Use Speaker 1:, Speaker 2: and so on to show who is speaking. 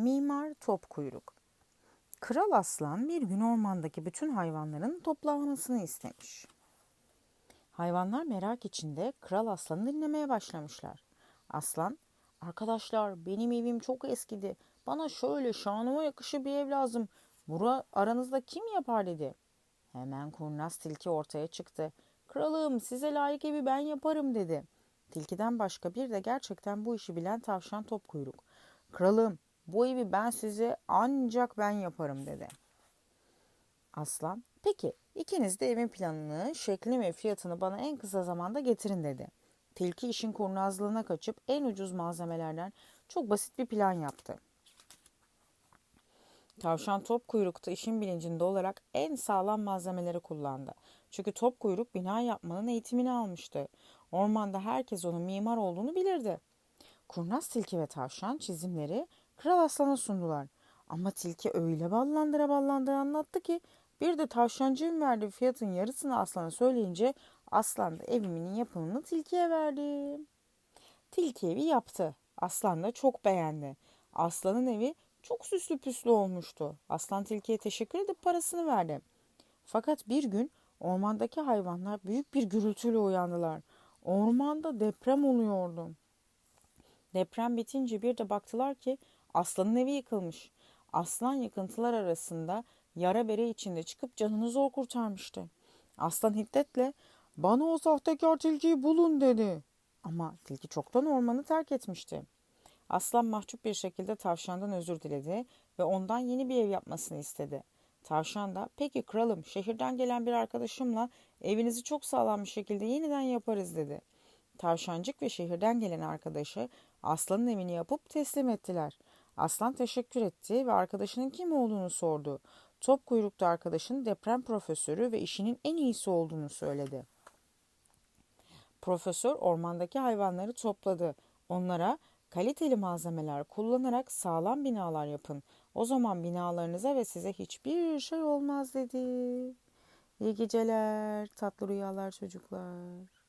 Speaker 1: Mimar Topkuyruk Kral Aslan bir gün ormandaki bütün hayvanların toplanmasını istemiş. Hayvanlar merak içinde Kral Aslan'ı dinlemeye başlamışlar. Aslan, arkadaşlar benim evim çok eskidi. Bana şöyle şanıma yakışı bir ev lazım. Bura aranızda kim yapar dedi. Hemen kurnaz tilki ortaya çıktı. Kralım size layık evi ben yaparım dedi. Tilkiden başka bir de gerçekten bu işi bilen tavşan topkuyruk. Kralım bu evi ben size ancak ben yaparım dedi. Aslan, peki ikiniz de evin planını, şeklini ve fiyatını bana en kısa zamanda getirin dedi. Tilki işin kurnazlığına kaçıp en ucuz malzemelerden çok basit bir plan yaptı. Tavşan top kuyrukta işin bilincinde olarak en sağlam malzemeleri kullandı. Çünkü top kuyruk bina yapmanın eğitimini almıştı. Ormanda herkes onun mimar olduğunu bilirdi. Kurnaz tilki ve tavşan çizimleri Kral Aslan'a sundular. Ama tilki öyle ballandıra ballandıra anlattı ki bir de tavşancığın verdiği fiyatın yarısını aslana söyleyince aslan da evimin yapımını tilkiye verdi. Tilki evi yaptı. Aslan da çok beğendi. Aslanın evi çok süslü püslü olmuştu. Aslan tilkiye teşekkür edip parasını verdi. Fakat bir gün ormandaki hayvanlar büyük bir gürültüyle uyandılar. Ormanda deprem oluyordu. Deprem bitince bir de baktılar ki aslanın evi yıkılmış. Aslan yıkıntılar arasında yara bere içinde çıkıp canını zor kurtarmıştı. Aslan hiddetle bana o sahtekar tilkiyi bulun dedi. Ama tilki çoktan ormanı terk etmişti. Aslan mahcup bir şekilde tavşandan özür diledi ve ondan yeni bir ev yapmasını istedi. Tavşan da peki kralım şehirden gelen bir arkadaşımla evinizi çok sağlam bir şekilde yeniden yaparız dedi. Tavşancık ve şehirden gelen arkadaşı aslanın evini yapıp teslim ettiler. Aslan teşekkür etti ve arkadaşının kim olduğunu sordu. Top kuyrukta arkadaşın deprem profesörü ve işinin en iyisi olduğunu söyledi. Profesör ormandaki hayvanları topladı. Onlara kaliteli malzemeler kullanarak sağlam binalar yapın. O zaman binalarınıza ve size hiçbir şey olmaz dedi. İyi geceler, tatlı rüyalar çocuklar.